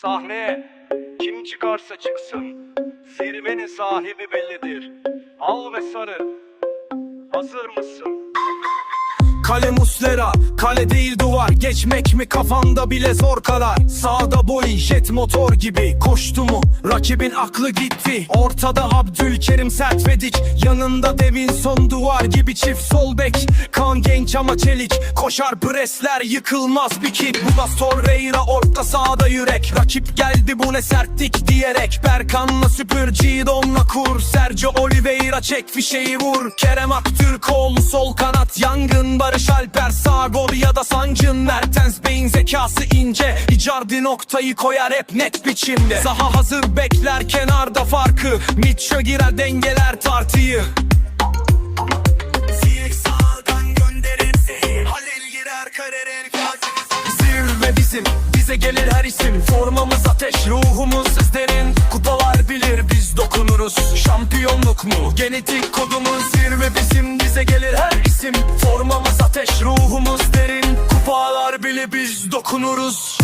Sahneye kim çıkarsa çıksın. Zirvenin sahibi bellidir. Al ve sarı. Hazır mısın? Kale muslera, kale değil duvar. Geçmek mi kafanda bile zor karar? Sağda boy jet motor gibi Koştu mu? Rakibin aklı gitti. Ortada Abdülkerim sert Yanında Devinson duvar gibi çift sol bek. Kan genç ama çelik. Koşar presler yıkılmaz bir kip da Torreira orta sahada yürek. Rakip geldi bu ne sertlik diyerek. Berkan'la süpür Cidon'la kur. Sergio Oliveira çek fişeği vur. Kerem Aktürkoğlu sol kanat. Yangın Barış Alper sağ gol ya da Sancın Mertens. Beyin zekası ince. Icardi noktayı koyar hep net biçimde. Zaha hazır bekler kenarda farkı. Mitchell girer dengeler tartıyı. Zirve bizim. Bize gelir her isim. Formamız ateş ruhumuz derin Kupalar bilir biz dokunuruz. Şampiyonluk mu? Genetik kodumuz Zirve bizim. Bize gelir her isim Formamız ateş ruhumuz derin. Kupalar bilir biz dokunuruz